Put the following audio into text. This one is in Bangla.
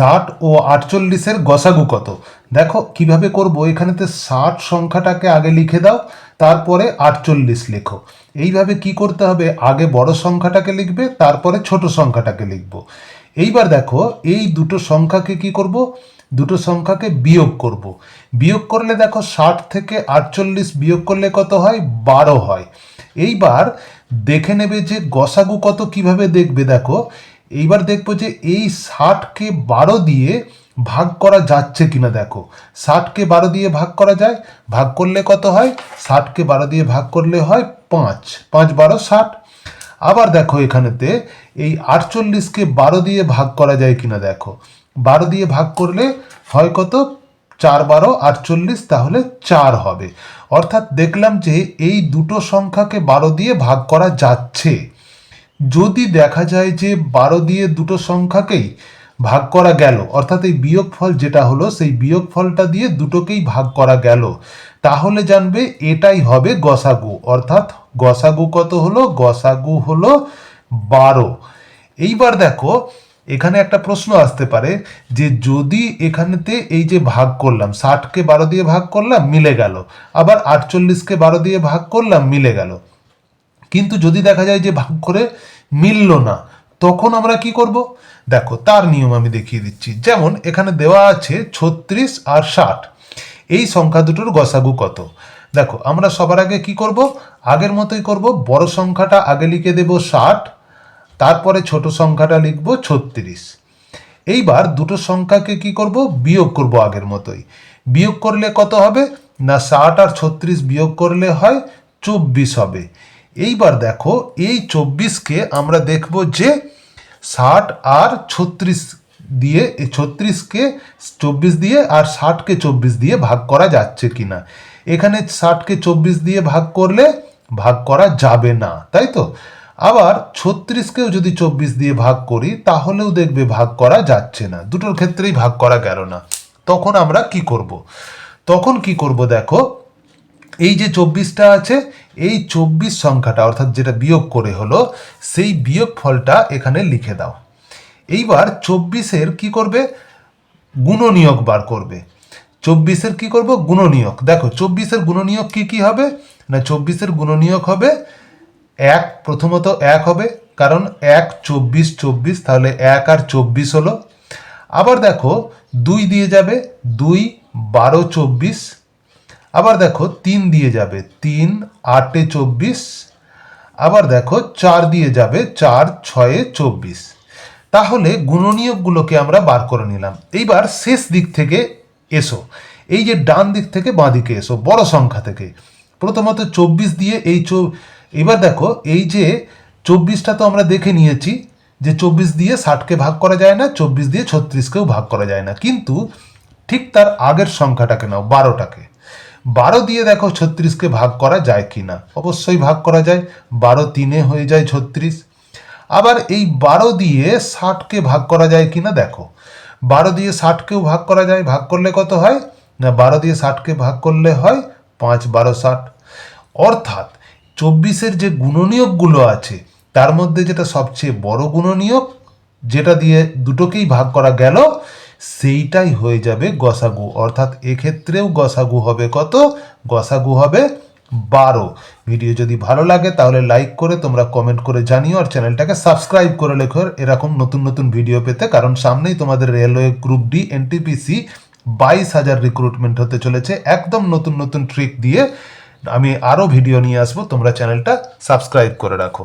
ষাট ও আটচল্লিশের গসাগু কত? দেখো, কীভাবে করব? এখানেতে ষাট সংখ্যাটাকে আগে লিখে দাও, তারপরে আটচল্লিশ লেখো। এইভাবে কি করতে হবে? আগে বড় সংখ্যাটাকে লিখবে, তারপরে ছোট সংখ্যাটাকে লিখব। এইবার দেখো, এই দুটো সংখ্যাকে কি করব? দুটো সংখ্যাকে বিয়োগ করব। বিয়োগ করলে দেখো, ষাট থেকে আটচল্লিশ বিয়োগ করলে কত হয়? বারো হয়। এইবার দেখে নেবে যে গসাগু কত কীভাবে দেখবে, দেখো। এইবার দেখব যে এই ষাটকে বারো দিয়ে ভাগ করা যাচ্ছে কিনা দেখো। ষাটকে বারো দিয়ে ভাগ করা যায়, ভাগ করলে কত হয়? ষাটকে বারো দিয়ে ভাগ করলে হয় পাঁচ। পাঁচ বারো ষাট। আবার দেখো এখানেতে এই আটচল্লিশকে বারো দিয়ে ভাগ করা যায় কিনা দেখো। বারো দিয়ে ভাগ করলে হয় কত? চার বারো, আটচল্লিশ, তাহলে চার হবে। অর্থাৎ দেখলাম যে এই দুটো সংখ্যাকে বারো দিয়ে ভাগ করা যাচ্ছে। যদি দেখা যায় যে বারো দিয়ে দুটো সংখ্যাকেই ভাগ করা গেল, অর্থাৎ এই বিয়োগফল যেটা হলো, সেই বিয়োগফলটা দিয়ে দুটোকেই ভাগ করা গেল, তাহলে জানবে এটাই হবে গসাগু, অর্থাৎ গসাগু কত হলো? গসাগু হলো বারো। এইবার দেখো, এখানে একটা প্রশ্ন আসতে পারে যে যদি এখানেতে এই যে ভাগ করলাম, ষাটকে বারো দিয়ে ভাগ করলাম, মিলে গেল, আবার আটচল্লিশকে বারো দিয়ে ভাগ করলাম, মিলে গেল। কিন্তু যদি দেখা যায় যে ভাগ করে মিলল না। তখন আমরা কি করব? দেখো, তার নিয়ম আমি দেখিয়ে দিচ্ছি। যেমন, এখানে দেওয়া আছে ছত্রিশ আর ষাট। এই সংখ্যা দুটোর গসাগু কত? দেখো, আমরা সবার আগে কি করব? আগের মতোই করব, বড় সংখ্যাটা আগে লিখে দেব ষাট, তারপরে ছোট সংখ্যাটা লিখব ছত্রিশ। এইবার দুটো সংখ্যাকে কি করব? বিয়োগ করব আগের মতোই। বিয়োগ করলে কত হবে? না, ষাট আর ছত্রিশ বিয়োগ করলে হয় চব্বিশ হবে। এইবার দেখো, এই চব্বিশকে আমরা দেখব যে ষাট আর ছত্রিশ দিয়ে ছত্রিশকে চব্বিশ দিয়ে আর ষাটকে চব্বিশ দিয়ে ভাগ করা যাচ্ছে কিনা। এখানে ষাটকে চব্বিশ দিয়ে ভাগ করলে ভাগ করা যাবে না, তাই তো? আবার ছত্রিশকেও যদি চব্বিশ দিয়ে ভাগ করি, তাহলেও দেখবে ভাগ করা যাচ্ছে না। দুটোর ক্ষেত্রেই ভাগ করা গেল না। তখন আমরা কি করব? তখন কি করব দেখো এই যে চব্বিশটা আছে, এই চব্বিশ সংখ্যাটা অর্থাৎ যেটা বিয়োগ করে হলো, সেই বিয়োগ ফলটা এখানে লিখে দাও। এইবার চব্বিশের কি করবে? গুণনীয়ক বার করবে। চব্বিশের কি করব? গুণনীয়ক। দেখো, চব্বিশের গুণনীয়ক কি কি হবে? না, চব্বিশের গুণনীয়ক হবে এক, প্রথমত এক হবে, কারণ এক, চব্বিশ চব্বিশ, তাহলে এক আর চব্বিশ হলো। আবার দেখো, দুই দিয়ে যাবে, দুই, বারো, চব্বিশ আবার দেখো তিন দিয়ে যাবে, তিন, আটে চব্বিশ। আবার দেখো চার দিয়ে যাবে, চার, ছয়ে চব্বিশ। তাহলে গুণনীয়কগুলোকে আমরা বার করে নিলাম। এইবার শেষ দিক থেকে এসো। এই যে ডান দিক থেকে বাঁ দিকে এসো, বড় সংখ্যা থেকে। প্রথমত চব্বিশ দিয়ে এই চৌ, এবার দেখো এই যে চব্বিশটা তো আমরা দেখে নিয়েছি যে চব্বিশ দিয়ে ষাটকে ভাগ করা যায় না, চব্বিশ দিয়ে ছত্রিশকেও ভাগ করা যায় না। কিন্তু ঠিক তার আগের সংখ্যাটাকে নাও, বারোটাকে। বারো দিয়ে দেখো ছত্রিশকে ভাগ করা যায় কি না অবশ্যই ভাগ করা যায়। বারো তিনে হয়ে যায় ছত্রিশ। আবার এই বারো দিয়ে ষাটকে ভাগ করা যায় কি না দেখো। বারো দিয়ে ষাটকেও ভাগ করা যায়। ভাগ করলে কত হয়? না, বারো দিয়ে ষাটকে ভাগ করলে হয় পাঁচ বারো ষাট। অর্থাৎ চব্বিশের যে গুণনীয়কগুলো আছে, তার মধ্যে যেটা সবচেয়ে বড় গুণনীয়ক, যেটা দিয়ে দুটোকেই ভাগ করা গেল সেইটাই হয়ে যাবে গসাগু। অর্থাৎ এক্ষেত্রেও গসাগু হবে কত? গসাগু হবে বারো। ভিডিও যদি ভালো লাগে তাহলে লাইক করে তোমরা কমেন্ট করে জানিও আর চ্যানেলটাকে সাবস্ক্রাইব করে লেখো এরকম নতুন নতুন ভিডিও পেতে, কারণ সামনেই তোমাদের রেলওয়ে গ্রুপ ডি এনটিপিসি বাইশ হাজার রিক্রুটমেন্ট হতে চলেছে। একদম নতুন নতুন ট্রিক দিয়ে আমি আরও ভিডিও নিয়ে আসব। তোমরা চ্যানেলটা সাবস্ক্রাইব করে রাখো।